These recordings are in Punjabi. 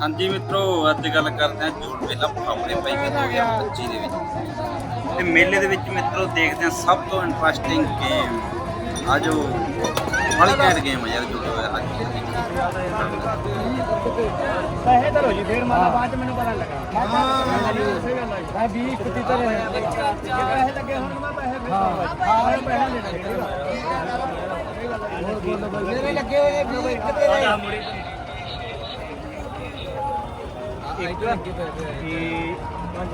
ਹਾਂਜੀ ਮਿੱਤਰੋ ਅੱਜ ਗੱਲ ਕਰਦੇ ਹਾਂ ਜੋੜ ਮੇਲਾ ਆਪਣੇ ਭਾਈ ਦੇ 2025 ਦੇ ਵਿੱਚ। ਤੇ ਮੇਲੇ ਦੇ ਵਿੱਚ ਮਿੱਤਰੋ ਦੇਖਦੇ ਹਾਂ ਸਭ ਤੋਂ ਇੰਟਰਸਟਿੰਗ ਗੇਮ ਆ ਜੋ ਬੜੀ ਘੈਂਟ ਗੇਮ ਹੈ ਯਾਰ ਜੀ ਫੇਰ ਮਾਲਾ ਬਾਅਦ ਚ ਮੈਨੂੰ ਪਤਾ ਲੱਗਾ। ਸਹੀ ਗੱਲ ਹੈ ਮੈਂ 20 ਕੁੱਤੀ ਧਰੇ ਹੋਏ ਆ। ਜੇ ਪੈਸੇ ਲੱਗੇ ਹੁਣ ਮੈਂ ਪੈਸੇ ਫੇਰ ਹਾਂ। ਪੈਸੇ ਲੈਣੇ। ਮੇਰੇ ਲੱਗੇ ਹੋਏ 20 ਇੱਕ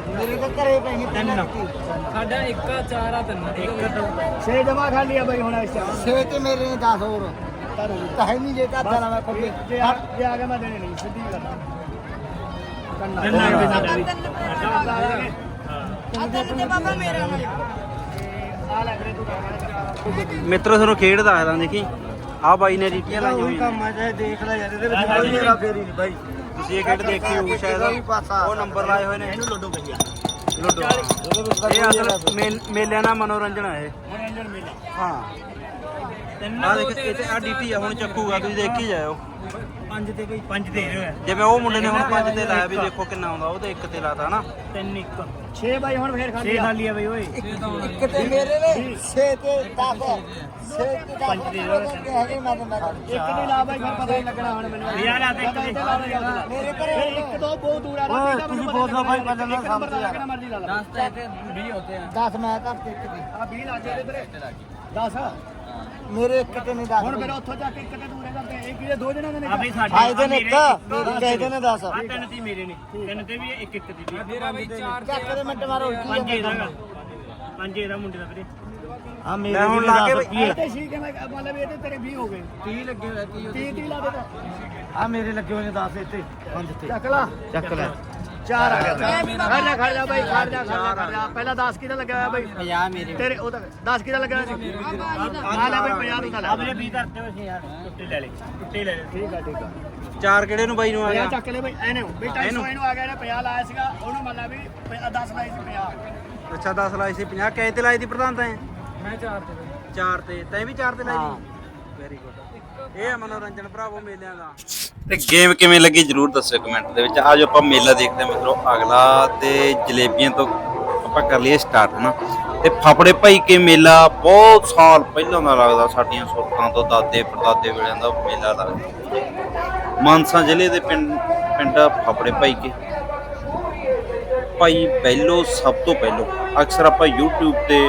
ਮੇਰੇ ਤਾਂ ਘਰੇ ਪੈ ਗਏ ਤਿੰਨ। ਸਾਡਾ ਇੱਕ ਚਾਰ ਆ ਤਿੰਨ। ਇੱਕ ਛੇ ਜਮਾ ਖਾਲੀ ਆ ਬਈ ਹੁਣ ਇਸ ਟਾਈਮ ਛੇ ਤੇ ਮੇਰੇ ਨੇ 10 ਹੋਰ। ਤਾਂ ਹੈ ਨਹੀਂ ਜੇ ਘਰ ਦਾ ਮੈਂ ਕੋਈ ਜੇ ਆ ਜੇ ਆ ਕੇ ਮੈਂ ਦੇਣੇ ਨਹੀਂ ਸਿੱਧੀ ਗੱਲ ਆ। ਕੰਨਾ ਤਿੰਨ ਵੀ ਸਾਡਾ ਵੀ। ਤੇ ਬਾਬਾ ਮੇਰਾ ਨਾਲ ਆ ਲੈ ਵੀਰੇ ਤੂੰ ਕਹਿਣਾ ਮਿੱਤਰੋ ਤੁਹਾਨੂੰ ਖੇਡ ਦੱਸਦਾ ਦੇਖੀ। ਆ ਬਾਈ ਨੇ ਰੀਟੀਆਂ ਲਾਈਆਂ ਹੋਈਆਂ। ਕੰਮ ਆ ਚਾਹੇ ਦੇਖ ਲੈ ਯਾਰ ਇਹਦੇ ਵਿੱਚ ਕੋਈ ਮੇਰਾ ਫੇਰੀ ਨਹੀਂ ਬਾਈ। ਤੁਸੀਂ ਇਹ ਖੇਡ ਦੇਖੀ ਹੋਊ ਸ਼ਾਇਦ। ਉਹ ਨੰਬਰ ਲਾਏ ਹੋਏ ਨੇ। ਇਹਨੂੰ ਲੱਡੂ ਪਈਆ ਲੁੱਡੋ ਇਹ ਅਸਲ ਮੇਲ- ਮੇਲਿਆਂ ਦਾ ਮਨੋਰੰਜਨ ਹੈ ਇਹ। ਮਨੋਰੰਜਨ ਮੇਲਾ। ਹਾਂ। ਆ ਦੇਖ ਇੱਥੇ ਆ ਡੀਟੀ ਆ ਹੁਣ ਚੱਕੂਗਾ ਤੁਸੀਂ ਦੇਖੀ ਜਾਇਓ। ਪੰਜ ਤੇ ਕੋਈ ਪੰਜ ਦੇ ਰਹੇ ਜਿਵੇਂ ਉਹ ਮੁੰਡੇ ਨੇ ਹੁਣ ਪੰਜ ਤੇ ਲਾਇਆ ਵੀ ਦੇਖੋ ਕਿੰਨਾ ਆਉਂਦਾ ਉਹ ਤੇ ਇੱਕ ਤੇ ਲਾਤਾ ਹਨਾ। ਤਿੰਨ ਇੱਕ। 6 ਬਾਈ ਹੁਣ ਫੇਰ ਖਾਲੀ ਛੇ ਆ। ਖਾਲੀ ਆ ਬਈ ਓਏ। ਇੱਕ ਤੇ ਮੇਰੇ ਨੇ 6 ਤੇ 10 6 ਤੇ 10 ਹੈਗੇ ਮੈਂ ਤਾਂ ਮੈਂ ਇੱਕ ਨਹੀਂ ਲਾ ਬਾਈ ਫਿਰ ਪਤਾ ਨਹੀਂ ਲੱਗਣਾ ਹੁਣ ਮੈਨੂੰ। ਯਾਰ ਆ ਦੇਖ ਇੱਥੇ ਲਾ ਦੇ ਜਾਂਦਾ। ਮੇਰੇ ਘਰੇ ਇੱਕ ਦੋ ਬਹੁਤ ਦੂਰ ਆ ਓਏ, ਤੁਸੀਂ ਬਹੁਤ ਬਾਈ ਪਹਿਲਾਂ ਨਾ ਨੰਬਰ ਸਮਝ ਲਾ ਆ। ਕੇ ਮਰਜ਼ੀ ਲਾ ਲਾ। 10 ਤੇ 20 ਹੁੰਦੇ ਆ। 10 ਮੈਂ ਤੇ ਇੱਕ ਦੀ ਆ 20 ਲਾ ਦੇ ਵੀਰੇ। 10 ਮੇਰੇ ਇੱਕ ਤੇ ਨਹੀਂ 10 ਹੁਣ ਫਿਰ ਉੱਥੋਂ ਜਾ ਕੇ ਇੱਕ ਤੇ ਦੂਰੇ ਕਰਦੇ ਇਹ ਕਿਹਦੇ ਦੋ ਜਣਾਂ ਦੇ ਨੇ ਆ ਬਈ ਸਾਡੇ ਫਾਇਦੇ ਨੇ ਇੱਕ ਮੇਰੇ ਕਹਿੰਦੇ ਨੇ 10 ਆ ਤਿੰਨ ਤੇ ਮੇਰੇ ਨੇ। ਤਿੰਨ ਤੇ ਵੀ ਇੱਕ ਇੱਕ ਦੀ ਵੀ। ਮੇਰਾ ਬਈ ਚਾਰ ਚੱਕ ਦੇ ਮਿੰਟ ਮਾਰੋ ਉਲਟੀ ਪੰਜ ਇਹਦਾ। ਪੰਜ ਇਹਦਾ ਮੁੰਡੇ ਦਾ ਵੀਰੇ। ਹਾਂ ਮੈਂ ਹੁਣ ਲਾ ਕੇ ਇਹ ਤੇ ਠੀਕ ਹੈ ਮੈਂ ਮਤਲਬ ਇਹ ਤੇ ਤੇਰੇ 20 ਹੋ ਗਏ। 30 ਲੱਗੇ ਹੋਏ 30 30 ਲਾ ਦੇ ਆ ਮੇਰੇ ਲੱਗੇ ਹੋਏ ਨੇ 10 ਇੱਥੇ ਪੰਜ ਤੇ ਚੱਕ ਲਾ। ਚੱਕ ਲੈ। ਚਾਰ ਆ ਗਿਆ ਖੜ ਜਾ ਖੜ ਜਾ ਬਾਈ ਖੜ ਜਾ ਖੜ ਜਾ ਖੜ ਜਾ। ਪਹਿਲਾਂ 10 ਕਿਹਦਾ ਲੱਗਿਆ ਹੋਇਆ ਬਾਈ? 50 ਮੇਰੇ। ਤੇਰੇ ਉਹ ਤਾਂ 10 ਕਿਹਦਾ ਲੱਗਿਆ ਹੋਇਆ ਸੀ? ਆ ਲੈ ਬਾਈ 50 ਨੂੰ ਤਾਂ ਆ ਲੈ ਵੀਰੇ 20 ਕਰਤੇ ਹੋਏ ਸੀ ਯਾਰ। ਟੁੱਟੇ ਲੈ ਲੈ ਟੁੱਟੇ ਲੈ ਲੈ ਠੀਕ ਆ ਠੀਕ ਆ। ਚਾਰ ਕਿਹੜੇ ਨੂੰ ਬਾਈ ਨੂੰ ਆ ਗਿਆ? ਚੱਕ ਲੈ ਬਾਈ ਐਨੇ ਬਈ 250 ਇਹਨੂੰ ਆ ਗਿਆ ਇਹਨੇ 50 ਲਾਇਆ ਸੀਗਾ ਉਹਨੂੰ ਮੰਨ ਲਾ ਵੀ 10 ਲਾਈ ਸੀ 50 ਅੱਛਾ 10 ਲਾਈ ਸੀ 50 ਕੈ ਤੇ ਲਾਈ ਦੀ ਪ੍ਰਧਾਨ ਤੈਂ ਮੈਂ ਚਾਰ ਤੇ ਚਾਰ ਤੇ ਤੈਂ ਵੀ ਚਾਰ ਤੇ ਲਾਈ ਦੀ ਵੈਰੀ ਗੁੱਡ ਇਹ ਆ ਮਨੋਰੰਜਨ ਭਰਾਵੋ ਮੇਲਿਆਂ ਦਾ। ਤੇ ਗੇਮ ਕਿਵੇਂ ਲੱਗੀ ਜਰੂਰ ਦੱਸਿਓ ਕਮੈਂਟ ਦੇ ਵਿੱਚ। ਆਜੋ ਆਪਾਂ ਮੇਲਾ ਦੇਖਦੇ ਹਾਂ ਮਿੱਤਰੋ। ਅਗਲਾ ਤੇ ਜਲੇਬੀਆਂ ਤੋਂ ਆਪਾਂ ਕਰ ਲਈਏ ਸਟਾਰਟ ਹਨਾ। ਤੇ ਫਫੜੇ ਭਾਈ ਕੇ ਮੇਲਾ ਬਹੁਤ ਸਾਲ ਪਹਿਲਾਂ ਦਾ ਲੱਗਦਾ, ਸਾਡੀਆਂ ਸੋਤਾਂ ਤੋਂ ਦਾਦੇ ਪੜਦਾਦੇ ਵੇਲਿਆਂ ਦਾ ਮੇਲਾ ਲੱਗਦਾ। ਮਾਨਸਾ ਜ਼ਿਲ੍ਹੇ ਦੇ ਪਿੰਡ ਪਿੰਡ ਫਫੜੇ ਭਾਈ ਕੇ। ਭਾਈ ਬੈਲੋ ਸਭ ਤੋਂ ਪਹਿਲੋਂ। ਅਕਸਰ ਆਪਾਂ YouTube ਤੇ,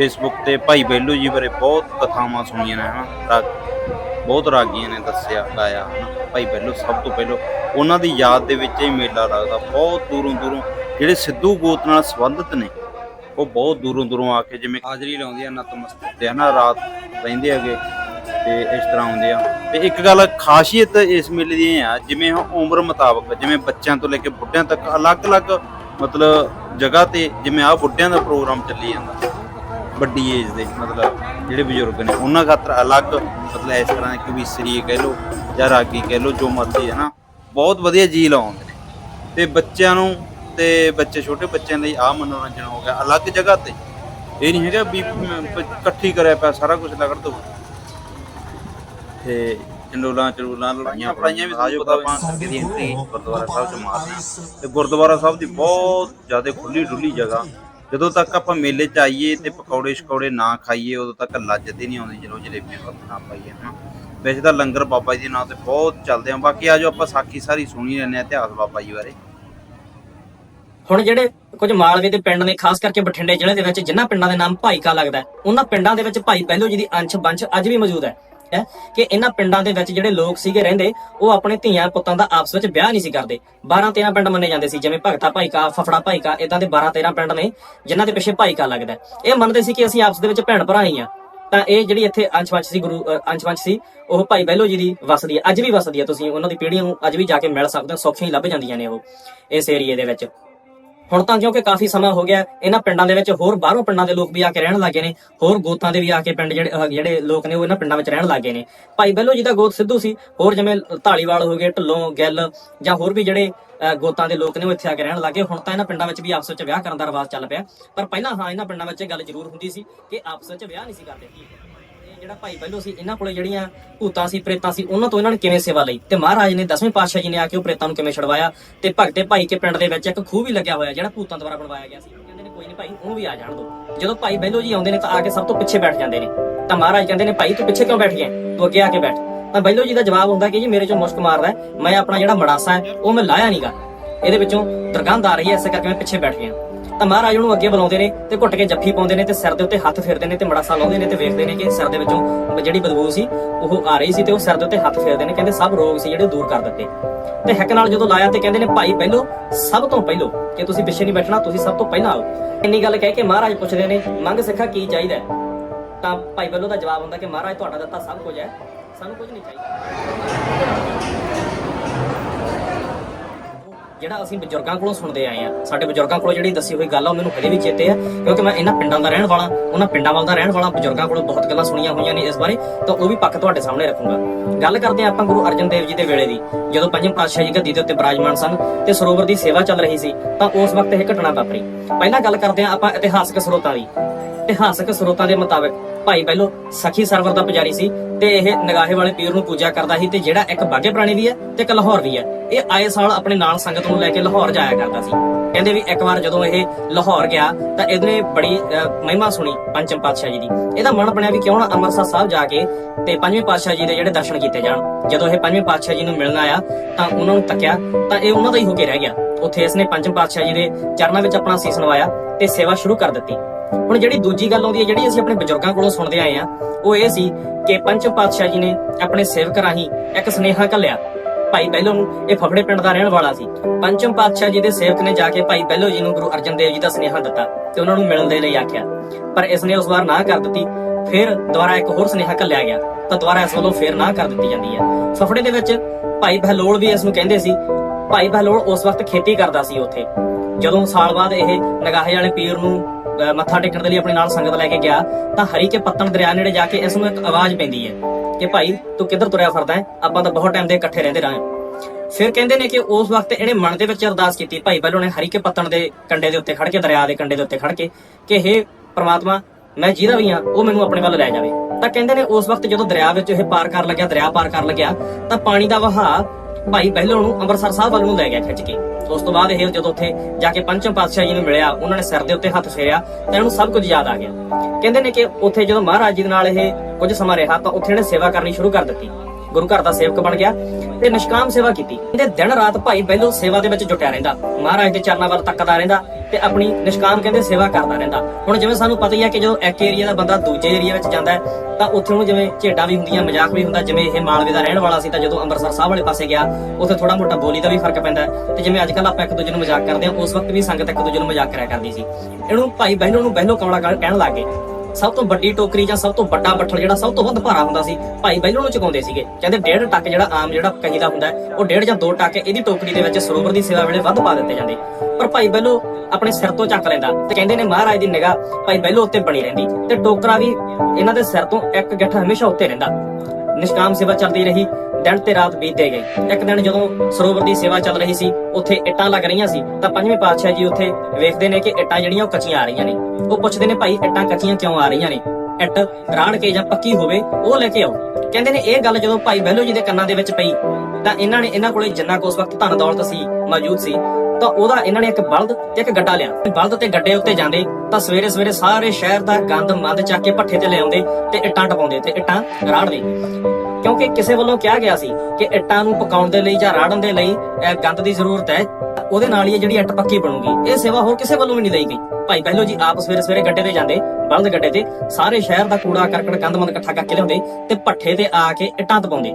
Facebook ਤੇ ਭਾਈ ਬੈਲੋ ਜੀ ਬਾਰੇ ਬਹੁਤ ਕਥਾਵਾਂ ਸੁਣੀਆਂ ਨੇ ਹਨਾ। ਰਾਗ ਬਹੁਤ ਰਾਗੀਆਂ ਨੇ ਦੱਸਿਆ ਗਾਇਆ ਹਨਾ ਭਾਈ ਬੈਲੋ, ਸਭ ਤੋਂ ਪਹਿਲਾਂ ਉਹਨਾਂ ਦੀ ਯਾਦ ਦੇ ਵਿੱਚ ਇਹ ਮੇਲਾ ਲੱਗਦਾ। ਬਹੁਤ ਦੂਰੋਂ ਦੂਰੋਂ ਜਿਹੜੇ ਸਿੱਧੂ ਗੋਤ ਨਾਲ ਸੰਬੰਧਿਤ ਨੇ, ਉਹ ਬਹੁਤ ਦੂਰੋਂ ਦੂਰੋਂ ਆ ਕੇ ਜਿਵੇਂ ਹਾਜ਼ਰੀ ਲਾਉਂਦੇ ਆ ਨਤਮਸਤਕ ਤੇ ਹਨਾ, ਰਾਤ ਰਹਿੰਦੇ ਹੈਗੇ ਤੇ ਇਸ ਤਰ੍ਹਾਂ ਆਉਂਦੇ ਆ। ਤੇ ਇੱਕ ਗੱਲ ਖਾਸੀਅਤ ਇਸ ਮੇਲੇ ਦੀ ਇਹ ਆ, ਜਿਵੇਂ ਉਮਰ ਮੁਤਾਬਕ, ਜਿਵੇਂ ਬੱਚਿਆਂ ਤੋਂ ਲੈ ਕੇ ਬੁੱਢਿਆਂ ਤੱਕ ਅਲੱਗ-ਅਲੱਗ ਮਤਲਬ ਜਗ੍ਹਾ ਤੇ ਜਿਵੇਂ ਆ ਬੁੱਢਿਆਂ ਦਾ ਪ੍ਰੋਗਰਾਮ ਚੱਲੀ ਜਾਂਦਾ। ਵੱਡੀ ਏਜ ਦੇ ਮਤਲਬ ਜਿਹੜੇ ਬਜ਼ੁਰਗ ਨੇ ਉਹਨਾਂ ਖਾਤਰ ਅਲੱਗ ਮਤਲਬ ਇਸ ਤਰ੍ਹਾਂ ਇੱਕ ਵੀ ਸਰੀਰ ਕਹਿ ਲੋ ਜਾਂ ਰਾਗੀ ਕਹਿ ਲੋ ਜੋ ਮਰਜ਼ੀ ਹੈ ਨਾ ਬਹੁਤ ਵਧੀਆ ਜੀ ਲਾਉਂਦੇ ਨੇ। ਤੇ ਬੱਚਿਆਂ ਨੂੰ ਤੇ ਬੱਚੇ ਛੋਟੇ ਬੱਚਿਆਂ ਲਈ ਆ ਮਨੋਰੰਜਨ ਹੋ ਗਿਆ ਅਲੱਗ ਜਗ੍ਹਾ ਤੇ। ਇਹ ਨਹੀਂ ਹੈਗਾ ਵੀ ਪ- ਇਕੱਠੀ ਕਰਿਆ ਪਿਆ ਸਾਰਾ ਕੁਝ ਲਗੜ ਦੋ ਤੇ ਚੰਡੋਲਾਂ ਚੜੂਲਾਂ ਲੜਾਈਆਂ ਪੜਾਈਆਂ ਵੀ ਆਜੋ ਪਤਾ ਆਪਾਂ ਦੀ ਐਂਟਰੀ ਗੁਰਦੁਆਰਾ ਸਾਹਿਬ ਚ ਮਾਰਦੇ ਹਾਂ ਤੇ ਗੁਰਦੁਆਰਾ ਸਾਹਿਬ ਦੀ ਬਹੁਤ ਜ਼ਿਆਦਾ ਖੁੱਲੀ ਡੁੱਲੀ ਜਗ੍ਹਾ। ਜਦੋਂ ਤੱਕ ਆਪਾਂ ਮੇਲੇ ਚ ਆਈਏ ਤੇ ਪਕੌੜੇ ਸ਼ਕੌੜੇ ਨਾ ਖਾਈਏ ਉਦੋਂ ਤੱਕ ਲੱਜਦੇ ਨਹੀਂ ਆਉਂਦੀ ਜਦੋਂ ਜਲੇਬੀਆਂ ਹੱਥ ਨਾ ਪਾਈਏ ਹਨਾ? ਵੈਸੇ ਤਾਂ ਲੰਗਰ ਬਾਬਾ ਜੀ ਦੇ ਨਾਂ ਤੇ ਬਹੁਤ ਚੱਲਦੇ ਆ। ਬਾਕੀ ਆਜੋ ਆਪਾਂ ਸਾਖੀ ਸਾਰੀ ਸੁਣੀ ਲੈਂਦੇ ਆ ਇਤਿਹਾਸ ਬਾਬਾ ਜੀ ਬਾਰੇ। ਹੁਣ ਜਿਹੜੇ ਕੁਝ ਮਾਲਵੇ ਦੇ ਪਿੰਡ ਨੇ ਖਾਸ ਕਰਕੇ ਬਠਿੰਡੇ ਜ਼ਿਲ੍ਹੇ ਦੇ ਵਿੱਚ ਜਿਨ੍ਹਾਂ ਪਿੰਡਾਂ ਦੇ ਨਾਮ ਭਾਈਕਾ ਲੱਗਦਾ ਹੈ, ਉਹਨਾਂ ਪਿੰਡਾਂ ਦੇ ਵਿੱਚ ਭਾਈ ਪਹਿਲੋ ਜੀ ਦੀ ਅੰਸ਼ ਬੰਸ਼ ਅੱਜ ਵੀ ਮੌਜੂਦ ਹੈ। ਹੈ ਕਿ ਇਹਨਾਂ ਪਿੰਡਾਂ ਦੇ ਵਿੱਚ ਜਿਹੜੇ ਲੋਕ ਸੀਗੇ ਰਹਿੰਦੇ ਉਹ ਆਪਣੇ ਧੀਆਂ ਪੁੱਤਾਂ ਦਾ ਆਪਸ ਵਿੱਚ ਵਿਆਹ ਨਹੀਂ ਸੀ ਕਰਦੇ। 12 13 ਪਿੰਡ ਮੰਨੇ ਜਾਂਦੇ ਸੀ ਜਿਵੇਂ ਭਗਤਾ ਭਾਈਕਾ ਫਫੜਾ ਭਾਈਕਾ ਇਦਾਂ ਦੇ 12 13 ਪਿੰਡ ਨੇ ਜਿਨ੍ਹਾਂ ਦੇ ਪਿੱਛੇ ਭਾਈਕਾ ਲੱਗਦਾ ਇਹ ਮੰਨਦੇ ਸੀ ਕਿ ਅਸੀਂ ਆਪਸ ਦੇ ਵਿੱਚ ਭੈਣ ਭਰਾ ਹੀ ਆ ਤਾਂ ਇਹ ਜਿਹੜੀ ਇੱਥੇ ਅੰਸ਼ਵੰਸ਼ ਸੀ ਗੁਰੂ ਅ, ਅੰਸ਼ਵੰਸ਼ ਸੀ ਉਹ ਭਾਈ ਬਹਿਲੋ ਜੀ ਦੀ ਵਸਦੀ ਹੈ। ਅੱਜ ਵੀ ਵਸਦੀ ਹੈ ਤੁਸੀਂ ਉਹਨਾਂ ਦੀ ਪੀੜ੍ਹੀਆਂ ਨੂੰ ਅੱਜ ਵੀ ਜਾ ਕੇ ਮਿਲ ਸਕਦੇ ਹੋ ਸੌਖੀਆਂ ਹੀ ਲੱਭ ਜਾਂਦੀਆਂ ਨੇ ਉਹ ਇਸ ਏਰੀਏ ਦੇ ਵਿੱਚ। ਹੁਣ ਤਾਂ ਕਿਉਂਕਿ ਕਾਫੀ ਸਮਾਂ ਹੋ ਗਿਆ, ਇਹਨਾਂ ਪਿੰਡਾਂ ਦੇ ਵਿੱਚ ਹੋਰ ਬਾਹਰੋਂ ਪਿੰਡਾਂ ਦੇ ਲੋਕ ਵੀ ਆ ਕੇ ਰਹਿਣ ਲੱਗੇ ਨੇ, ਹੋਰ ਗੋਤਾਂ ਦੇ ਵੀ ਆ ਕੇ ਪਿੰਡ ਜਿਹੜੇ ਜਿਹੜੇ ਲੋਕ ਨੇ ਉਹ ਇਹਨਾਂ ਪਿੰਡਾਂ ਵਿੱਚ ਰਹਿਣ ਲੱਗੇ ਨੇ। ਭਾਈ ਬੈਲੋ ਜੀ ਦਾ ਗੋਤ ਸਿੱਧੂ ਸੀ, ਹੋਰ ਜਿਵੇਂ ਢਾਲੀਵਾਲ ਹੋ ਗਏ, ਢੱਲੋਂ, ਗਿੱਲ ਜਾਂ ਹੋਰ ਵੀ ਜਿਹੜੇ, ਅਹ, ਗੋਤਾਂ ਦੇ ਲੋਕ ਨੇ ਉਹ ਇੱਥੇ ਆ ਕੇ ਰਹਿਣ ਲੱਗੇ, ਹੁਣ ਤਾਂ ਇਹਨਾਂ ਪਿੰਡਾਂ ਵਿੱਚ ਵੀ ਆਪਸ ਵਿੱਚ ਵਿਆਹ ਕਰਨ ਦਾ ਰਿਵਾਜ ਚੱਲ ਪਿਆ। ਪਰ ਪਹਿਲਾਂ ਹਾਂ, ਇਹਨਾਂ ਪਿੰਡਾਂ ਵਿੱਚ ਇਹ ਗੱਲ ਜ਼ਰੂਰ ਹੁੰਦੀ ਸੀ ਕਿ ਆਪਸ ਵਿੱਚ ਵਿਆਹ ਨਹੀਂ ਸੀ ਕਰਦੇ। ਜਿਹੜਾ ਭਾਈ ਪਹਿਲੋ ਸੀ, ਇਹਨਾਂ ਕੋਲੇ ਜਿਹੜੀਆਂ ਭੂਤਾਂ ਸੀ, ਪ੍ਰੇਤਾਂ ਸੀ, ਉਹਨਾਂ ਤੋਂ ਇਹਨਾਂ ਨੇ ਕਿਵੇਂ ਸੇਵਾ ਲਈ? ਤੇ ਮਹਾਰਾਜ ਨੇ ਦਸਵੇਂ ਪਾਤਸ਼ਾਹ ਜੀ ਨੇ ਆ ਕੇ ਉਹ ਪ੍ਰੇਤਾਂ ਨੂੰ ਕਿਵੇਂ ਛਡਵਾਇਆ? ਤੇ ਭਗਤੇ ਭਾਈ ਕੇ ਪਿੰਡ ਦੇ ਵਿੱਚ ਇੱਕ ਖੂਹ ਵੀ ਲੱਗਿਆ ਹੋਇਆ, ਜਿਹੜਾ ਭੂਤਾਂ ਦੁਆਰਾ ਬਣਵਾਇਆ ਗਿਆ ਸੀ। ਕਹਿੰਦੇ ਨੇ, ਕੋਈ ਨਹੀਂ ਭਾਈ, ਉਹਨੂੰ ਵੀ ਆ ਜਾਣ ਦੋ। ਜਦੋਂ ਭਾਈ ਪਹਿਲੋ ਜੀ ਆਉਂਦੇ ਨੇ, ਤਾਂ ਆ ਕੇ ਸਭ ਤੋਂ ਪਿੱਛੇ ਬੈਠ ਜਾਂਦੇ ਨੇ। ਤਾਂ ਮਹਾਰਾਜ ਕਹਿੰਦੇ ਨੇ, ਭਾਈ, ਤੂੰ ਪਿੱਛੇ ਕਿਉਂ ਬੈਠ ਗਿਆ? ਤੂੰ ਅੱਗੇ ਆ ਕੇ ਬੈਠ। ਤਾਂ ਪਹਿਲੋ ਜੀ ਦਾ ਜਵਾਬ ਹੁੰਦਾ ਕਿ ਜੀ, ਮੇਰੇ ਚੋਂ ਮੁਸ਼ਕ ਮਾਰਦਾ ਮੈਂ ਆਪਣਾ ਜਿਹੜਾ ਮੜਾਸਾ ਹੈ, ਉਹ ਮੈਂ ਲਾਇਆ ਨਹੀਂਗਾ ਇਹਦੇ ਵਿੱਚੋਂ ਦੁਰਗੰਧ ਆ ਰਹੀ ਹੈ, ਇਸੇ ਕਰਕੇ ਮੈਂ ਪਿੱਛੇ ਬੈਠ ਗਿਆ। ਤਾਂ ਮਹਾਰਾਜ ਉਹਨੂੰ ਅੱਗੇ ਬੁਲਾਉਂਦੇ ਨੇ ਤੇ ਘੁੱਟ ਕੇ ਜੱਫੀ ਪਾਉਂਦੇ ਨੇ ਤੇ ਸਿਰ ਦੇ ਉੱਤੇ ਹੱਥ ਫੇਰਦੇ ਨੇ ਤੇ ਮੜਾਸਾ ਲਾਉਂਦੇ ਨੇ ਤੇ ਵੇਖਦੇ ਨੇ ਕਿ ਸਿਰ ਦੇ ਵਿੱਚੋਂ ਜਿਹੜੀ ਬਦਬੂ ਸੀ, ਉਹ ਆ ਰਹੀ ਸੀ ਤੇ ਉਹ ਸਿਰ ਦੇ ਉੱਤੇ ਹੱਥ ਫੇਰਦੇ ਨੇ, ਕਹਿੰਦੇ ਸਭ ਰੋਗ ਸੀ ਜਿਹੜੇ ਦੂਰ ਕਰ ਦਿੱਤੇ। ਤੇ ਹੱਕ ਨਾਲ ਜਦੋਂ ਲਾਇਆ ਤੇ ਕਹਿੰਦੇ ਨੇ, ਭਾਈ, ਪਹਿਲੋ, ਸਭ ਤੋਂ ਪਹਿਲੋ ਕਿ ਤੁਸੀਂ ਪਿੱਛੇ ਨਹੀਂ ਬੈਠਣਾ, ਤੁਸੀਂ ਸਭ ਤੋਂ ਪਹਿਲਾਂ ਆਓ। ਇੰਨੀ ਗੱਲ ਕਹਿ ਕੇ ਮਹਾਰਾਜ ਪੁੱਛਦੇ ਨੇ, ਮੰਗ ਸਿੱਖਾ ਕੀ ਚਾਹੀਦਾ? ਤਾਂ ਭਾਈ ਪਹਿਲੋ ਦਾ ਜਵਾਬ ਹੁੰਦਾ ਕਿ ਮਹਾਰਾਜ ਤੁਹਾਡਾ ਦਿੱਤਾ ਸਭ ਕੁਝ ਹੈ ਸਾਨੂੰ ਕੁਝ ਨਹੀਂ ਚਾਹੀਦਾ। ਜਿਹੜਾ ਅਸੀਂ ਬਜ਼ੁਰਗਾਂ ਕੋਲੋਂ ਸੁਣਦੇ ਆਏ ਆ ਸਾਡੇ ਬਜ਼ੁਰਗਾਂ ਕੋਲੋਂ ਜਿਹੜੀ ਦੱਸੀ ਹੋਈ ਗੱਲ ਆ ਉਹ ਮੈਨੂੰ ਹਜੇ ਵੀ ਚੇਤੇ ਆ, ਕਿਉਂਕਿ ਮੈਂ ਇਹਨਾਂ ਪਿੰਡਾਂ ਦਾ ਰਹਿਣ ਵਾਲਾ, ਉਹਨਾਂ ਪਿੰਡਾਂ ਵੱਲ ਦਾ ਰਹਿਣ ਵਾਲਾ, ਬਜ਼ੁਰਗਾਂ ਕੋਲੋਂ ਬਹੁਤ ਗੱਲਾਂ ਸੁਣੀਆਂ ਹੋਈਆਂ ਨੇ ਇਸ ਬਾਰੇ, ਤਾਂ ਉਹ ਵੀ ਪੱਕ ਤੁਹਾਡੇ ਸਾਹਮਣੇ ਰੱਖੂੰਗਾ। ਗੱਲ ਕਰਦੇ ਆ ਆਪਾਂ ਗੁਰੂ ਅਰਜਨ ਦੇਵ ਜੀ ਦੇ ਵੇਲੇ ਦੀ, ਜਦੋਂ ਪੰਜਵੇਂ ਪਾਤਸ਼ਾਹ ਜੀ ਗੱਦੀ ਦੇ ਉੱਤੇ ਬਿਰਾਜਮਾਨ ਸਨ ਤੇ ਸਰੋਵਰ ਦੀ ਸੇਵਾ ਚੱਲ ਰਹੀ ਸੀ, ਤਾਂ ਉਸ ਵਕਤ ਇਹ ਘਟਨਾ ਵਾਪਰੀ। ਪਹਿਲਾਂ ਗੱਲ ਕਰਦੇ ਆ ਆਪਾਂ ਇਤਿਹਾਸਕ ਸਰੋਤਾਂ ਦੀ। ਇਤਿਹਾਸਕ ਸਰੋਤਾਂ ਦੇ ਮੁਤਾਬਕ ਭਾਈ ਪਹਿਲੋ ਸਖੀ ਸਰਵਰ ਦਾ ਪੁਜਾਰੀ ਸੀ ਤੇ ਇਹ ਨਗਾਹੇ ਵਾਲੇ ਪੀਰ ਨੂੰ ਪੂਜਾ ਕਰਦਾ ਸੀ ਤੇ ਜਿਹੜਾ ਇੱਕ ਬਾਗੇ ਪ੍ਰਾਣੀ ਵੀ ਹੈ ਤੇ ਇੱਕ ਲਾਹੌਰ ਵੀ ਹੈ। ਇਹ ਆਏ ਸਾਲ ਆਪਣੇ ਨਾਲ ਸੰਗਤ ਨੂੰ ਲੈ ਕੇ ਲਾਹੌਰ ਜਾਇਆ ਕਰਦਾ ਸੀ। ਕਹਿੰਦੇ ਵੀ ਇੱਕ ਵਾਰ ਜਦੋਂ ਇਹ ਲਾਹੌਰ ਗਿਆ ਤਾਂ ਇਹਨੇ ਬੜੀ ਮਹਿਮਾ ਸੁਣੀ ਪੰਚਮ ਪਾਤਸ਼ਾਹ ਜੀ ਦੀ। ਇਹਦਾ ਮਨ ਬਣਿਆ ਵੀ ਕਿਉਂ ਨਾ ਅੰਮ੍ਰਿਤਸਰ ਸਾਹਿਬ ਜਾ ਕੇ ਤੇ ਪੰਜਵੇਂ ਪਾਤਸ਼ਾਹ ਜੀ ਦੇ ਜਿਹੜੇ ਦਰਸ਼ਨ ਕੀਤੇ ਜਾਣ। ਜਦੋਂ ਇਹ ਪੰਜਵੇਂ ਪਾਤਸ਼ਾਹ ਜੀ ਨੂੰ ਮਿਲਣ ਆਇਆ ਤਾਂ ਉਹਨਾਂ ਨੂੰ ਤੱਕਿਆ ਤਾਂ ਇਹ ਉਹਨਾਂ ਦਾ ਹੀ ਹੋ ਕੇ ਰਹਿ ਗਿਆ। ਉੱਥੇ ਇਸਨੇ ਪੰਚਮ ਪਾਤਸ਼ਾਹ ਜੀ ਦੇ ਚਰਨਾਂ ਵਿੱਚ ਆਪਣਾ ਸੀਸ ਨਵਾਇਆ ਤੇ ਸੇਵਾ ਸ਼ੁਰੂ ਕਰ ਦਿੱਤੀ। ਹੁਣ ਜਿਹੜੀ ਦੂਜੀ ਗੱਲ ਆਉਂਦੀ ਹੈ, ਜਿਹੜੀ ਅਸੀਂ ਆਪਣੇ ਬਜ਼ੁਰਗਾਂ ਕੋਲੋਂ ਸੁਣਦੇ ਆਏ ਆ ਉਹ ਇਹ ਸੀ ਕਿ ਪੰਚਮ ਪਾਤਸ਼ਾਹ ਜੀ ਨੇ ਆਪਣੇ ਸੇਵਕ ਰਾਹੀਂ ਇੱਕ ਸਨੇਹਾ ਘੱਲਿਆ। ਭਾਈ ਪਹਿਲੋ ਨੂੰ, ਇਹ ਫਫੜੇ ਪਿੰਡ ਦਾ ਰਹਿਣ ਵਾਲਾ ਸੀ। ਪੰਚਮ ਪਾਤਸ਼ਾਹ ਜੀ ਦੇ ਸੇਵਕ ਨੇ ਜਾ ਕੇ ਭਾਈ ਪਹਿਲੋ ਜੀ ਨੂੰ ਗੁਰੂ ਅਰਜਨ ਦੇਵ ਜੀ ਦਾ ਸਨੇਹਾ ਦਿੱਤਾ ਤੇ ਉਹਨਾਂ ਨੂੰ ਮਿਲਣ ਦੇ ਲਈ ਆਖਿਆ। ਪਰ ਇਸ ਨੇ ਉਸ ਵਾਰ ਨਾ ਕਰ ਦਿੱਤੀ, ਫਿਰ ਦੁਬਾਰਾ ਇੱਕ ਹੋਰ ਸਨੇਹਾ ਘੱਲਿਆ ਗਿਆ, ਤਾਂ ਦੁਬਾਰਾ ਇਸ ਵੱਲੋਂ ਫੇਰ ਨਾ ਕਰ ਦਿੱਤੀ ਜਾਂਦੀ ਹੈ। ਫਫੜੇ ਦੇ ਵਿੱਚ ਭਾਈ ਬਹਲੋਲ ਵੀ ਇਸ ਨੂੰ ਕਹਿੰਦੇ ਸੀ। ਭਾਈ ਬਹਲੋਲ ਉਸ ਵਕਤ ਖੇਤੀ ਕਰਦਾ ਸੀ ਉੱਥੇ। ਜਦੋਂ ਸਾਲ ਬਾਅਦ ਇਹ ਨਗਾਹੇ ਵਾਲੇ ਪੀਰ ਨੂੰ ਮੱਥਾ ਟੇਕਣ ਦੇ ਲਈ ਆਪਣੇ ਨਾਲ ਸੰਗਤ ਲੈ ਕੇ ਗਿਆ, ਤਾਂ ਹਰੀ ਕੇ ਪੱਤਣ ਦਰਿਆ ਨੇੜੇ ਜਾ ਕੇ ਇਸ ਨੂੰ ਇੱਕ ਆਵਾਜ਼ ਪੈਂਦੀ ਹੈ ਕਿ ਭਾਈ ਤੂੰ ਕਿੱਧਰ ਤੁਰਿਆ ਫਿਰਦਾ ਹੈ? ਆਪਾਂ ਤਾਂ ਬਹੁਤ ਟਾਈਮ ਦੇ ਇਕੱਠੇ ਰਹਿੰਦੇ ਰਹੇ ਫਿਰ ਕਹਿੰਦੇ ਨੇ ਕਿ ਉਸ ਵਕਤ ਇਹਨੇ ਮਨ ਦੇ ਵਿੱਚ ਅਰਦਾਸ ਕੀਤੀ, ਭਾਈ ਬੈਲੋ ਨੇ ਹਰੀ ਕੇ ਪੱਤਣ ਦੇ ਕੰਡੇ ਦੇ ਉੱਤੇ ਖੜ ਕੇ, ਦਰਿਆ ਦੇ ਕੰਡੇ ਦੇ ਉੱਤੇ ਖੜ ਕੇ ਕਿ हे ਪ੍ਰਮਾਤਮਾ, ਮੈਂ ਜਿਹਦਾ ਵੀ ਹਾਂ, ਉਹ ਮੈਨੂੰ ਆਪਣੇ ਵੱਲ ਲੈ ਜਾਵੇ। ਤਾਂ ਕਹਿੰਦੇ ਨੇ ਉਸ ਵਕਤ ਜਦੋਂ ਦਰਿਆ ਵਿੱਚ ਇਹ ਪਾਰ ਕਰ ਲੱਗਿਆ, ਦਰਿਆ ਪਾਰ ਕਰ ਲੱਗਿਆ, ਤਾਂ ਪਾਣੀ ਦਾ ਵਹਾਅ ਭਾਈ ਬਹਿਲੋ ਨੂੰ ਅੰਮ੍ਰਿਤਸਰ ਸਾਹਿਬ ਵੱਲ ਨੂੰ ਲੈ ਗਿਆ ਖਿੱਚ ਕੇ। ਉਸ ਤੋਂ ਬਾਅਦ ਇਹ ਜਦੋਂ ਉੱਥੇ ਜਾ ਕੇ ਪੰਚਮ ਪਾਤਸ਼ਾਹ ਜੀ ਨੂੰ ਮਿਲਿਆ, ਉਹਨਾਂ ਨੇ ਸਿਰ ਦੇ ਉੱਤੇ ਹੱਥ ਫੇਰਿਆ ਤਾਂ ਇਹਨੂੰ ਸਭ ਕੁਝ ਯਾਦ ਆ ਗਿਆ। ਕਹਿੰਦੇ ਨੇ ਕਿ ਉੱਥੇ ਜਦੋਂ ਮਹਾਰਾਜ ਜੀ ਦੇ ਨਾਲ ਇਹ ਕੁਝ ਸਮਾਂ ਰਿਹਾ ਤਾਂ ਉੱਥੇ ਇਹਨੇ ਸੇਵਾ ਕਰਨੀ ਸ਼ੁਰੂ ਕਰ ਦਿੱਤੀ। ਗੁਰੂ ਘਰ ਦਾ ਸੇਵਕ ਬਣ ਗਿਆ ਤੇ ਨਿਸ਼ਕਾਮ ਸੇਵਾ ਕੀਤੀ। ਇਹਦੇ ਦਿਨ ਰਾਤ ਭਾਈ ਬਹਿਲੋ ਸੇਵਾ ਦੇ ਵਿੱਚ ਜੁਟਿਆ ਰਹਿੰਦਾ। ਮਹਾਰਾਜ ਦੇ ਚਰਨਾਂ ਵੱਲ ਤੱਕਦਾ ਰਹਿੰਦਾ। ਤੇ ਆਪਣੀ ਨਿਸ਼ਕਾਮ ਕਹਿੰਦੇ ਸੇਵਾ ਕਰਦਾ ਰਹਿੰਦਾ। ਹੁਣ ਜਿਵੇਂ ਸਾਨੂੰ ਪਤਾ ਹੀ ਹੈ ਕਿ ਜਦੋਂ ਇੱਕ ਏਰੀਆ ਦਾ ਬੰਦਾ ਦੂਜੇ ਏਰੀਆ ਵਿੱਚ ਜਾਂਦਾ ਹੈ, ਤਾਂ ਉੱਥੇ ਉਹਨੂੰ ਜਿਵੇਂ ਝੇਡਾਂ ਵੀ ਹੁੰਦੀਆਂ, ਮਜ਼ਾਕ ਵੀ ਹੁੰਦਾ। ਜਿਵੇਂ ਇਹ ਮਾਲਵੇ ਦਾ ਰਹਿਣ ਵਾਲਾ ਸੀ, ਤਾਂ ਜਦੋਂ ਅੰਮ੍ਰਿਤਸਰ ਸਾਹਿਬ ਵਾਲੇ ਪਾਸੇ ਗਿਆ, ਉੱਥੇ ਥੋੜਾ ਮੋਟਾ ਬੋਲੀ ਦਾ ਵੀ ਫ਼ਰਕ ਪੈਂਦਾ ਤੇ ਜਿਵੇਂ ਅੱਜ ਕੱਲ ਆਪਾਂ ਇੱਕ ਦੂਜੇ ਨੂੰ ਮਜ਼ਾਕ ਕਰਦੇ ਹਾਂ, ਉਸ ਵਕਤ ਵੀ ਸੰਗਤ ਇੱਕ ਦੂਜੇ ਨੂੰ ਮਜ਼ਾਕ ਕਰਿਆ ਕਰਦੀ ਸੀ। ਇਹਨੂੰ ਭਾਈ ਬਹਿਲੋ ਨੂੰ ਬਹਿਲੋ ਕੌੜਾ ਕਹਿਣ ਲੱਗ ਗਏ। ਸਭ ਤੋਂ ਵੱਡੀ ਟੋਕਰੀ ਜਾਂ ਸਭ ਤੋਂ ਵੱਡਾ ਬੱਠਲ ਜਿਹੜਾ ਸਭ ਤੋਂ ਵੱਧ ਭਾਰਾ ਹੁੰਦਾ ਸੀ, ਭਾਈ ਬੈਲੋ ਨੂੰ ਚੁਕਾਉਂਦੇ ਸੀਗੇ। ਕਹਿੰਦੇ ਡੇਢ ਟੱਕ ਜਿਹੜਾ ਆਮ ਜਿਹੜਾ ਕਹੀਦਾ ਹੁੰਦਾ ਉਹ ਡੇਢ ਜਾਂ ਦੋ ਟੱਕ ਇਹਦੀ ਟੋਕਰੀ ਦੇ ਵਿੱਚ ਸਰੋਵਰ ਦੀ ਸੇਵਾ ਵੇਲੇ ਵੱਧ ਪਾ ਦਿੱਤੇ ਜਾਂਦੇ। ਪਰ ਭਾਈ ਬੈਲੋ ਆਪਣੇ ਸਿਰ ਤੋਂ ਚੱਕ ਲੈਂਦਾ ਤੇ ਕਹਿੰਦੇ ਨੇ ਮਹਾਰਾਜ ਦੀ ਨਿਗਾਹ ਭਾਈ ਬੈਲੋ ਉੱਤੇ ਬਣੀ ਰਹਿੰਦੀ ਤੇ ਟੋਕਰਾ ਵੀ ਇਹਨਾਂ ਦੇ ਸਿਰ ਤੋਂ ਇੱਕ ਗਿੱਠ ਹਮੇਸ਼ਾ ਉੱਤੇ ਰਹਿੰਦਾ। ਨਿਸ਼ਕਾਮ ਸੇਵਾ ਚੱਲਦੀ ਰਹੀ, ਦਿਨ ਤੇ ਰਾਤ ਬੀਤਦੇ ਗਏ। ਇੱਕ ਦਿਨ ਜਦੋਂ ਸਰੋਵਰ ਦੀ ਸੇਵਾ ਚੱਲ ਰਹੀ ਸੀ, ਉੱਥੇ ਇੱਟਾਂ ਲੱਗ ਰਹੀਆਂ ਸੀ, ਤਾਂ ਪੰਜਵੇਂ ਪਾਤਸ਼ਾਹ ਜੀ ਉੱਥੇ ਵੇਖਦੇ ਨੇ ਕਿ ਇੱਟਾਂ ਜਿਹੜੀਆਂ ਉਹ ਕੱਚੀਆਂ ਆ ਰਹੀਆਂ ਨੇ। ਉਹ ਪੁੱਛਦੇ ਨੇ, ਭਾਈ, ਇੱਟਾਂ ਕੱਚੀਆਂ ਕਿਉਂ ਆ ਰਹੀਆਂ ਨੇ? ਇੱਟ ਰਾੜ ਕੇ ਜਾਂ ਪੱਕੀ ਹੋਵੇ, ਉਹ ਲੈ ਕੇ ਆਓ। ਕਹਿੰਦੇ ਨੇ, ਇਹ ਗੱਲ ਜਦੋਂ ਭਾਈ ਬਹਿਲੋ ਜੀ ਦੇ ਕੰਨਾਂ ਦੇ ਵਿੱਚ ਪਈ, ਤਾਂ ਇਹਨਾਂ ਨੇ ਇਹਨਾਂ ਕੋਲੇ ਜਿੰਨਾ ਕੁ ਉਸ ਵਕਤ ਧਨ ਦੌਲਤ ਸੀ, ਮੌਜੂਦ ਸੀ ਤਾਂ ਉਹਦਾ ਇਹਨਾਂ ਨੇ ਇੱਕ ਬਲਦ ਤੇ ਇੱਕ ਗੱਡਾ ਲਿਆ। ਬਲਦ ਤੇ ਗੱਡੇ ਉੱਤੇ ਜਾਂਦੇ, ਤਾਂ ਸਵੇਰੇ ਸਵੇਰੇ ਸਾਰੇ ਸ਼ਹਿਰ ਦਾ ਗੰਦ ਮੰਦ ਚੱਕ ਕੇ ਭੱਠੇ ਤੇ ਲਿਆਉਂਦੇ ਤੇ ਇੱਟਾਂ ਟਪਾਉਂਦੇ ਤੇ ਇੱਟਾਂ ਰਾੜਦੇ ਕਿਉਂਕਿ ਕਿਸੇ ਵੱਲੋਂ ਕਿਹਾ ਗਿਆ ਸੀ ਕਿ ਇੱਟਾਂ ਨੂੰ ਪਕਾਉਣ ਦੇ ਲਈ ਜਾਂ ਰਾੜਨ ਦੇ ਲਈ ਗੰਦ ਦੀ ਜ਼ਰੂਰਤ ਹੈ। ਉਹਦੇ ਨਾਲ ਹੀ ਜਿਹੜੀ ਇੱਟ ਪੱਕੀ ਬਣੂਗੀ। ਇਹ ਸੇਵਾ ਹੋਰ ਕਿਸੇ ਵੱਲੋਂ ਵੀ ਨਹੀਂ ਲਈ ਗਈ। ਭਾਈ ਪਹਿਲੋ ਜੀ ਆਪ ਸਵੇਰੇ ਸਵੇਰੇ ਗੱਡੇ ਤੇ ਜਾਂਦੇ, ਬਲਦ ਗੱਡੇ ਤੇ, ਸਾਰੇ ਸ਼ਹਿਰ ਦਾ ਕੂੜਾ ਕਰਕਟ ਗੰਦਮੰਦ ਇਕੱਠਾ ਕਰਕੇ ਲਿਆਉਂਦੇ ਤੇ ਭੱਠੇ ਤੇ ਆ ਕੇ ਇੱਟਾਂ ਤਪਾਉਂਦੇ।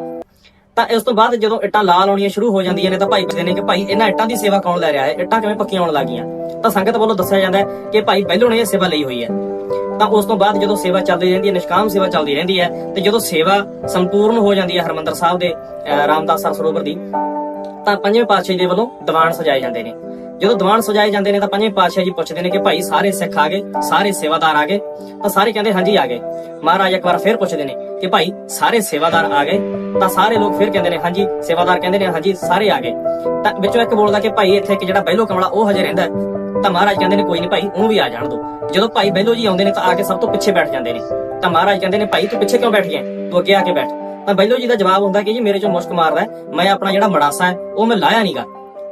ਤਾਂ ਇਸ ਤੋਂ ਬਾਅਦ ਜਦੋਂ ਇੱਟਾਂ ਲਾਲ ਆਉਣੀਆਂ ਸ਼ੁਰੂ ਹੋ ਜਾਂਦੀਆਂ ਨੇ ਤਾਂ ਭਾਈ ਕਹਿੰਦੇ ਨੇ ਕਿ ਭਾਈ ਇਹਨਾਂ ਇੱਟਾਂ ਦੀ ਸੇਵਾ ਕੌਣ ਲੈ ਰਿਹਾ ਹੈ? ਇੱਟਾਂ ਕਿਵੇਂ ਪੱਕੀਆਂ ਆਉਣ ਲੱਗੀਆਂ? ਤਾਂ ਸੰਗਤ ਵੱਲੋਂ ਦੱਸਿਆ ਜਾਂਦਾ ਹੈ ਕਿ ਭਾਈ ਪਹਿਲੋਂ ਨੇ ਇਹ ਸੇਵਾ ਲਈ ਹੋਈ ਹੈ। ਤਾਂ ਉਸ ਤੋਂ ਬਾਅਦ ਜਦੋਂ ਸੇਵਾ ਚੱਲਦੀ ਰਹਿੰਦੀ ਹੈ, ਨਿਸ਼ਕਾਮ ਸੇਵਾ ਚੱਲਦੀ ਰਹਿੰਦੀ ਹੈ ਤੇ ਜਦੋਂ ਸੇਵਾ ਸੰਪੂਰਨ ਹੋ ਜਾਂਦੀ ਹੈ ਹਰਮੰਦਰ ਸਾਹਿਬ ਦੇ ਰਾਮਦਾਸ ਸਰ ਸਰੋਵਰ ਦੀ, ਤਾਂ ਪੰਜਵੇਂ ਪਾਤਸ਼ਾਹ ਦੇ ਵੱਲੋਂ ਦੀਵਾਨ ਸਜਾਏ ਜਾਂਦੇ ਨੇ। ਜਦੋਂ ਦੀਵਾਨ ਸਜਾਏ ਜਾਂਦੇ ਨੇ ਤਾਂ ਪੰਜਵੇਂ ਪਾਤਸ਼ਾਹ ਜੀ ਪੁੱਛਦੇ ਨੇ ਕਿ ਭਾਈ ਸਾਰੇ ਸਿੱਖ ਆ ਗਏ ਸਾਰੇ ਸੇਵਾਦਾਰ ਆ ਗਏ ਤਾਂ ਸਾਰੇ ਕਹਿੰਦੇ ਹਾਂਜੀ ਆ ਗਏ। ਮਹਾਰਾਜ ਇੱਕ ਵਾਰ ਫਿਰ ਪੁੱਛਦੇ ਨੇ ਕਿ ਭਾਈ ਸਾਰੇ ਸੇਵਾਦਾਰ ਆ ਗਏ? ਤਾਂ ਸਾਰੇ ਲੋਕ ਫਿਰ ਕਹਿੰਦੇ ਨੇ ਹਾਂਜੀ ਸੇਵਾਦਾਰ ਕਹਿੰਦੇ ਨੇ ਹਾਂਜੀ ਸਾਰੇ ਆ ਗਏ। ਤਾਂ ਵਿੱਚੋਂ ਇੱਕ ਬੋਲਦਾ ਕਿ ਭਾਈ ਇੱਥੇ ਇੱਕ ਜਿਹੜਾ ਬਹਿਲੋ ਕਮਲਾ ਉਹ ਹਜੇ ਰਹਿੰਦਾ ਤਾਂ ਮਹਾਰਾਜ ਕਹਿੰਦੇ ਨੇ ਕੋਈ ਨਹੀਂ ਭਾਈ ਉਹਨੂੰ ਵੀ ਆ ਜਾਣ ਦੋ। ਜਦੋਂ ਭਾਈ ਬਹਿਲੋ ਜੀ ਆਉਂਦੇ ਨੇ ਤਾਂ ਆ ਕੇ ਸਭ ਤੋਂ ਪਿੱਛੇ ਬੈਠ ਜਾਂਦੇ ਨੇ। ਤਾਂ ਮਹਾਰਾਜ ਕਹਿੰਦੇ ਨੇ ਭਾਈ ਤੂੰ ਪਿੱਛੇ ਕਿਉਂ ਬੈਠ ਗਿਆ? ਤੂੰ ਅੱਗੇ ਆ ਕੇ ਬੈਠ। ਤਾਂ ਬਹਿਲੋ ਜੀ ਦਾ ਜਵਾਬ ਹੁੰਦਾ ਕਿ ਜੀ ਮੇਰੇ ਚੋਂ ਮੁਸ਼ਕ ਮਾਰਦਾ ਹੈ, ਮੈਂ ਆਪਣਾ ਜਿਹੜਾ ਮੜਾਸਾ ਹੈ ਉਹ ਮੈਂ ਲਾਇਆ ਨਹੀਂਗਾ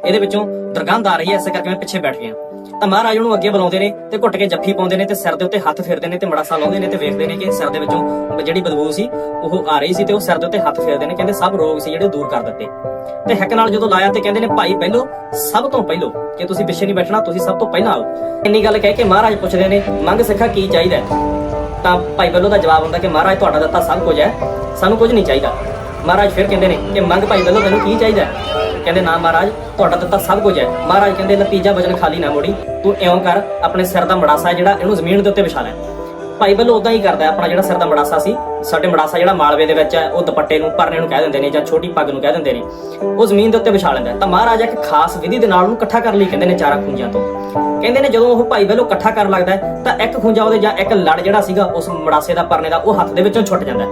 ਇਹਦੇ ਵਿੱਚੋਂ ਦੁਰਗੰਧ ਆ ਰਹੀ ਹੈ, ਇਸੇ ਕਰਕੇ ਮੈਂ ਪਿੱਛੇ ਬੈਠ ਗਿਆ। ਤਾਂ ਮਹਾਰਾਜ ਉਹਨੂੰ ਅੱਗੇ ਬੁਲਾਉਂਦੇ ਨੇ ਤੇ ਘੁੱਟ ਕੇ ਜੱਫੀ ਪਾਉਂਦੇ ਨੇ ਤੇ ਸਿਰ ਦੇ ਉੱਤੇ ਹੱਥ ਫੇਰਦੇ ਨੇ ਤੇ ਮੜਾਸਾ ਲਾਉਂਦੇ ਨੇ ਤੇ ਵੇਖਦੇ ਨੇ ਕਿ ਸਿਰ ਦੇ ਵਿੱਚੋਂ ਜਿਹੜੀ ਬਦਬੂ ਸੀ, ਉਹ ਆ ਰਹੀ ਸੀ ਤੇ ਉਹ ਸਿਰ ਦੇ ਉੱਤੇ ਹੱਥ ਫੇਰਦੇ ਨੇ, ਕਹਿੰਦੇ ਸਭ ਰੋਗ ਸੀ ਜਿਹੜੇ ਦੂਰ ਕਰ ਦਿੱਤੇ। ਤੇ ਹੱਕ ਨਾਲ ਜਦੋਂ ਲਾਇਆ ਤੇ ਕਹਿੰਦੇ ਨੇ, ਭਾਈ, ਪਹਿਲੋ, ਸਭ ਤੋਂ ਪਹਿਲੋ ਕਿ ਤੁਸੀਂ ਪਿੱਛੇ ਨਹੀਂ ਬੈਠਣਾ, ਤੁਸੀਂ ਸਭ ਤੋਂ ਪਹਿਲਾਂ ਆਓ। ਇੰਨੀ ਗੱਲ ਕਹਿ ਕੇ ਮਹਾਰਾਜ ਪੁੱਛਦੇ ਨੇ, ਮੰਗ ਸਿੱਖਾ ਕੀ ਚਾਹੀਦਾ ਤਾਂ ਭਾਈ ਬੱਲੋ ਦਾ ਜਵਾਬ ਹੁੰਦਾ ਕਿ, ਮਹਾਰਾਜ, ਤੁਹਾਡਾ ਦਿੱਤਾ ਸਭ ਕੁਝ ਹੈ, ਸਾਨੂੰ ਕੁਝ ਨਹੀਂ ਚਾਹੀਦਾ। ਮਹਾਰਾਜ ਫਿਰ ਕਹਿੰਦੇ ਨੇ ਕਿ, ਮੰਗ ਭਾਈ ਬੱਲੋ ਤੈਨੂੰ ਕੀ ਚਾਹੀਦਾ ਕਹਿੰਦੇ ਨਾ ਮਹਾਰਾਜ, ਤੁਹਾਡਾ ਦਿੱਤਾ ਸਭ ਕੁਝ ਹੈ। ਮਹਾਰਾਜ ਕਹਿੰਦੇ, ਨਤੀਜਾ ਵਜਨ ਖਾਲੀ ਨਾ ਮੋੜੀ। ਤੂੰ ਇਉਂ ਕਰ, ਆਪਣੇ ਸਿਰ ਦਾ ਮੜਾਸਾ ਜਿਹੜਾ ਇਹਨੂੰ ਜ਼ਮੀਨ ਦੇ ਉੱਤੇ ਵਿਛਾ ਲੈ। ਭਾਈ ਵੱਲੋਂ ਉਦਾਂ ਹੀ ਕਰਦਾ ਆਪਣਾ ਜਿਹੜਾ ਸਿਰ ਦਾ ਮੜਾਸਾ ਸੀ, ਸਾਡੇ ਮੜਾਸਾ ਜਿਹੜਾ ਮਾਲਵੇ ਦੇ ਵਿੱਚ ਹੈ, ਉਹ ਦੁਪੱਟੇ ਨੂੰ ਪਰਨੇ ਨੂੰ ਕਹਿ ਦਿੰਦੇ ਨੇ ਜਾਂ ਛੋਟੀ ਪੱਗ ਨੂੰ ਕਹਿ ਦਿੰਦੇ ਨੇ, ਉਹ ਜ਼ਮੀਨ ਦੇ ਉੱਤੇ ਵਿਛਾ ਲੈਂਦਾ ਤਾਂ ਮਹਾਰਾਜ ਇੱਕ ਖਾਸ ਵਿਧੀ ਦੇ ਨਾਲ ਉਹਨੂੰ ਇਕੱਠਾ ਕਰਨ ਲਈ, ਕਹਿੰਦੇ ਨੇ ਚਾਰਾਂ ਖੁੰਝਾਂ ਤੋਂ। ਕਹਿੰਦੇ ਨੇ ਜਦੋਂ ਉਹ ਭਾਈ ਵੱਲੋਂ ਇਕੱਠਾ ਕਰਨ ਲੱਗਦਾ ਤਾਂ ਇੱਕ ਖੁੰਝਾ ਉਹਦੇ ਜਾਂ ਇੱਕ ਲੜ ਜਿਹੜਾ ਸੀਗਾ, ਉਸ ਮੜਾਸੇ ਦਾ ਪਰਨੇ ਦਾ, ਉਹ ਹੱਥ ਦੇ ਵਿੱਚੋਂ ਛੁੱਟ ਜਾਂਦਾ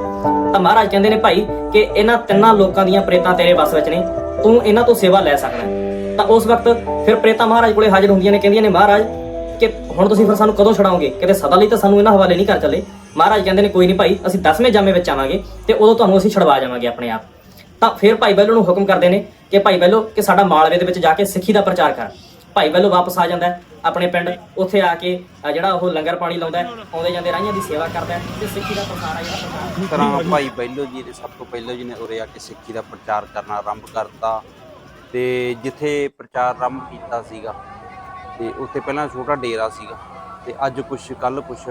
ਤਾਂ ਮਹਾਰਾਜ ਕਹਿੰਦੇ ਨੇ, ਭਾਈ, ਕਿ ਇਹਨਾਂ ਤਿੰਨਾਂ ਲੋਕਾਂ ਦੀਆਂ ਪ੍ਰੇਤਾਂ ਤੇਰੇ ਵੱਸ ਵਿੱਚ ਨੇ ਤੂੰ ਇਹਨਾਂ ਤੋਂ ਸੇਵਾ ਲੈ ਸਕਦਾ ਹੈ। ਤਾਂ ਉਸ ਵਕਤ ਫਿਰ ਪ੍ਰੇਤਾ ਮਹਾਰਾਜ ਕੋਲੇ ਹਾਜ਼ਰ ਹੁੰਦੀਆਂ ਨੇ, ਕਹਿੰਦੀਆਂ ਨੇ, ਮਹਾਰਾਜ, ਕਿ ਹੁਣ ਤੁਸੀਂ ਫਿਰ ਸਾਨੂੰ ਕਦੋਂ ਛਡਾਓਗੇ? ਕਿਤੇ ਸਦਾ ਲਈ ਤਾਂ ਸਾਨੂੰ ਇਹਨਾਂ ਹਵਾਲੇ ਨਹੀਂ ਕਰ ਚੱਲੇ। ਮਹਾਰਾਜ ਕਹਿੰਦੇ ਨੇ, ਕੋਈ ਨਹੀਂ ਭਾਈ, ਅਸੀਂ 10ਵੇਂ ਜਾਮੇ ਵਿੱਚ ਆਵਾਂਗੇ ਤੇ ਉਦੋਂ ਤੁਹਾਨੂੰ ਅਸੀਂ ਛਡਵਾ ਜਾਵਾਂਗੇ ਆਪਣੇ ਆਪ। ਤਾਂ ਫਿਰ ਭਾਈ ਬੈਲੋ ਨੂੰ ਹੁਕਮ ਕਰਦੇ ਨੇ ਕਿ ਭਾਈ ਬੈਲੋ, ਕਿ ਸਾਡਾ ਮਾਲਵੇ ਦੇ ਵਿੱਚ ਜਾ ਕੇ ਸਿੱਖੀ ਦਾ ਪ੍ਰਚਾਰ ਕਰ। ਭਾਈ ਬੈਲੋ ਵਾਪਸ ਆ ਜਾਂਦਾ ਹੈ। ਆਪਣੇ ਪਿੰਡ ਉੱਥੇ ਆ ਕੇ ਅ, ਜਿਹੜਾ ਉਹ ਲੰਗਰ ਪਾਣੀ ਲਾਉਂਦਾ ਹੈ ਆਉਂਦੇ ਜਾਂਦੇ ਰਾਹੀਆਂ ਦੀ ਸੇਵਾ ਕਰਦਾ ਹੈ ਤੇ ਸਿੱਖੀ ਦਾ ਪ੍ਰਸਾਰ ਆ ਜਿਹੜਾ ਪ੍ਰਚਾਰ ਤਰ੍ਹਾਂ ਭਾਈ ਬੈਲੋ ਜੀ ਨੇ ਸਭ ਤੋਂ ਪਹਿਲਾਂ ਜੀ ਨੇ ਉਰੇ ਆ ਕੇ ਸਿੱਖੀ ਦਾ ਪ੍ਰਚਾਰ ਕਰਨਾ ਆਰੰਭ ਕਰਤਾ ਤੇ ਜਿੱਥੇ ਪ੍ਰਚਾਰ ਆਰੰਭ ਕੀਤਾ ਸੀਗਾ ਤੇ ਉੱਥੇ ਪਹਿਲਾਂ ਛੋਟਾ ਡੇਰਾ ਸੀਗਾ ਤੇ ਅੱਜ ਕੁਛ ਕੱਲ ਕੁਛ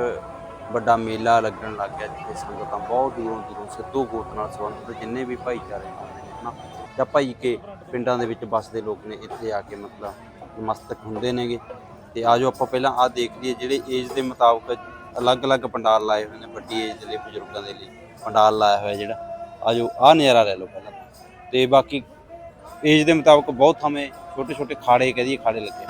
ਵੱਡਾ ਮੇਲਾ ਲੱਗਣ ਲੱਗ ਗਿਆ ਜਿੱਥੇ ਸੰਗਤਾਂ ਬਹੁਤ ਦੂਰੋਂ ਦੂਰੋਂ ਸਿੱਧੂ ਗੋਤ ਨਾਲ ਸੰਬੰਧਿਤ ਜਿੰਨੇ ਵੀ ਭਾਈਚਾਰੇ ਆਉਂਦੇ ਨੇ ਹਨਾ? ਜਾਂ ਭਾਈ ਕੇ ਪਿੰਡਾਂ ਦੇ ਵਿੱਚ ਵੱਸਦੇ ਲੋਕ ਨੇ ਇੱਥੇ ਆ ਕੇ ਮਤਲਬ ਨਮਸਤਕ ਹੁੰਦੇ ਨੇਗੇ। ਤੇ ਆਜੋ ਆਪਾਂ ਪਹਿਲਾਂ ਆਹ ਦੇਖ ਲਈਏ ਜਿਹੜੇ ਏਜ ਦੇ ਮੁਤਾਬਕ ਅਲੱਗ-ਅਲੱਗ ਪੰਡਾਲ ਲਾਏ ਹੋਏ ਨੇ, ਵੱਡੀ ਏਜ ਦੇ ਲਈ, ਬਜ਼ੁਰਗਾਂ ਦੇ ਲਈ ਪੰਡਾਲ ਲਾਇਆ ਹੋਇਆ ਜਿਹੜਾ। ਆਜੋ ਆਹ ਨਜ਼ਾਰਾ ਲੈ ਲਓ ਪਹਿਲਾਂ। ਤੇ ਬਾਕੀ ਏਜ ਦੇ ਮੁਤਾਬਕ ਬਹੁਤ ਥਾਵੇਂ ਛੋਟੇ ਛੋਟੇ ਖਾੜੇ ਕਹਦੀ ਖਾੜੇ ਲੱਗੇ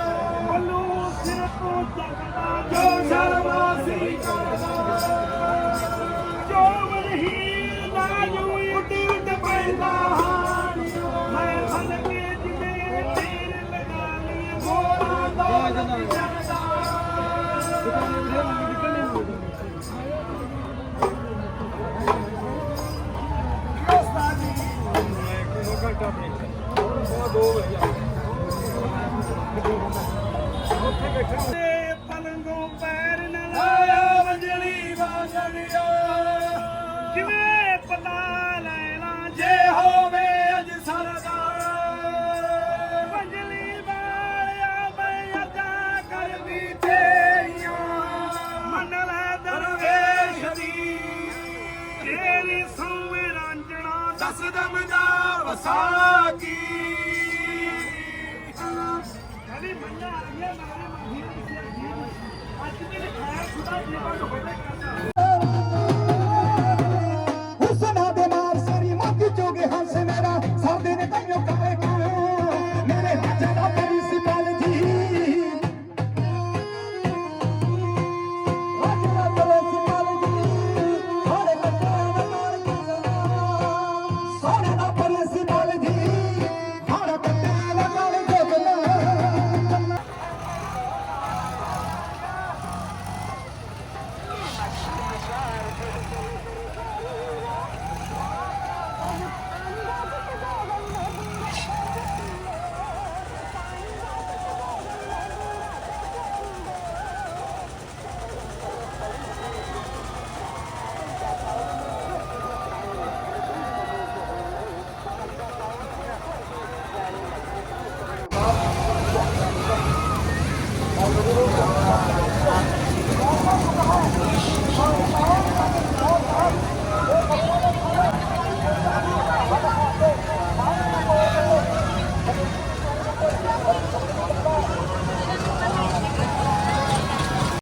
ਪਲੰਗੋਂ ਪੈਰ ਨ ਲਾਇਆ ਵਜਲੀ ਵਾਜਣਿਆ ਕਿਵੇਂ ਪਤਾ ਲੈਣਾ ਜੇ ਹੋਵੇ ਅਜ ਸਰਦਾਰ ਵੰਜਲੀ ਵਾਲਿਆ ਮੈਂ ਅਦਾ ਕਰਦੀ ਤੇਰੀਆਂ ਮੰਨ ਲੈ ਦਰਵੇਸ਼ ਦੀ ਤੇਰੀ ਸੌਵੇਂ ਰਾਂਝਣਾ ਦਸ ਦਮ ਦਾ ਵਸਾ ਕੀ Sola